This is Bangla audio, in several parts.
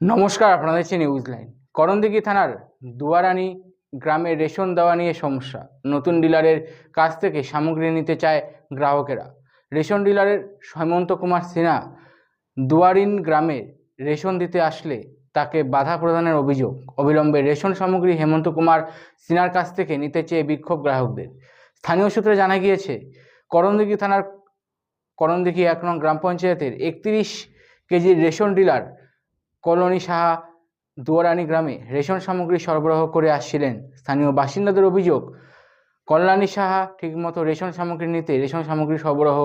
নমস্কার আপনাদের হচ্ছে নিউজ লাইন করণদিঘি থানার দুয়ারানি গ্রামে রেশন দেওয়া নিয়ে সমস্যা। নতুন ডিলারের কাছ থেকে সামগ্রী নিতে চায় গ্রাহকেরা। রেশন ডিলারের হেমন্ত কুমার সিনহা দুয়ারিন গ্রামে রেশন দিতে আসলে তাকে বাধা প্রদানের অভিযোগ। অবিলম্বে রেশন সামগ্রী হেমন্ত কুমার সিনহার কাছ থেকে নিতে চেয়ে বিক্ষোভ গ্রাহকদের। স্থানীয় সূত্রে জানা গিয়েছে, করণদিঘি থানার করণদিঘি এক নং গ্রাম পঞ্চায়েতের একত্রিশ কেজির ration dealer colony Saha Duarani গ্রামে রেশন সামগ্রী সরবরাহ করে আসছিলেন স্থানীয় বাসিন্দাদের অভিযোগ, কল্যাণী সাহা ঠিকমতো রেশন সামগ্রী নিতে রেশন সামগ্রী সরবরাহ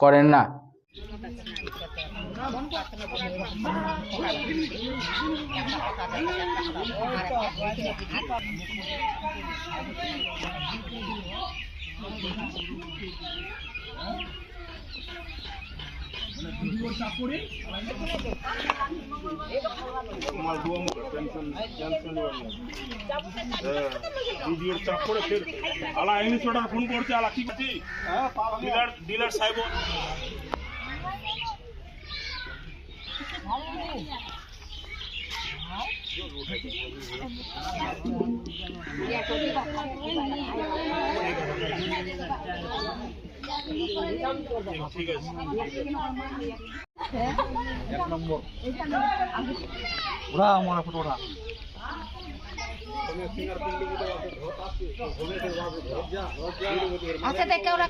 করেন না। ভিডিওর চাপ করে ফের আলা এমনি ছোটার ফোন করছে আলা কি করছি ডিলার ডিলার সাহেব ঠিক আছে ওরা আচ্ছা দেখে ওরা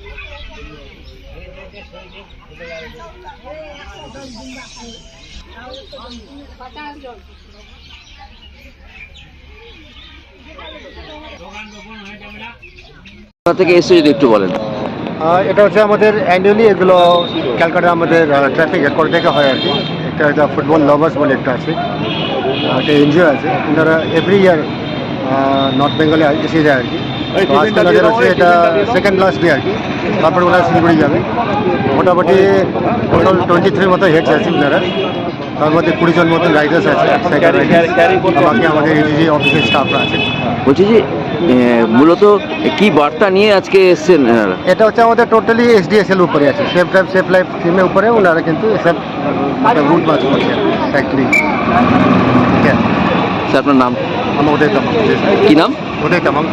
থেকে এসে যদি একটু বলেন। এটা হচ্ছে আমাদের অ্যানুয়ালি এগুলো ক্যালকাটা আমাদের ট্রাফিক হেডকোয়ার্টার থেকে হয় আর কি। একটা এটা ফুটবল লাভার্স বলে একটা আছে। একটা এনজিও আছে। ওনারা এভরি ইয়ার নর্থ বেঙ্গলে এসে যায় আর কি। আজকে ওনাদের হচ্ছে এটা সেকেন্ড লাস্ট ডে আর কি। তারপরে ওনারা শিলিগুড়ি যাবে। মোটামুটি টোটাল টোয়েন্টি থ্রির মতো হেডস আছে ওনারা। তার মধ্যে কুড়ি জন মতন রাইডার্স আছে সাইকেল বাকি আমাদের এডিজি অফিসের স্টাফরা আছে। বলছি যে মূলত কি বার্তা নিয়ে আজকে এসছেন এটা হচ্ছে আমাদের টোটালি এসডিএসএল উপরে আছে। সেফ ড্রাইভ সেফ লাইফ স্কিমের উপরে ওনারা কিন্তু এসব রুট বাস করছে। ফ্যাক্টরি আপনার নাম? আমার ওদের তামাম কি নাম? ওদের তামাম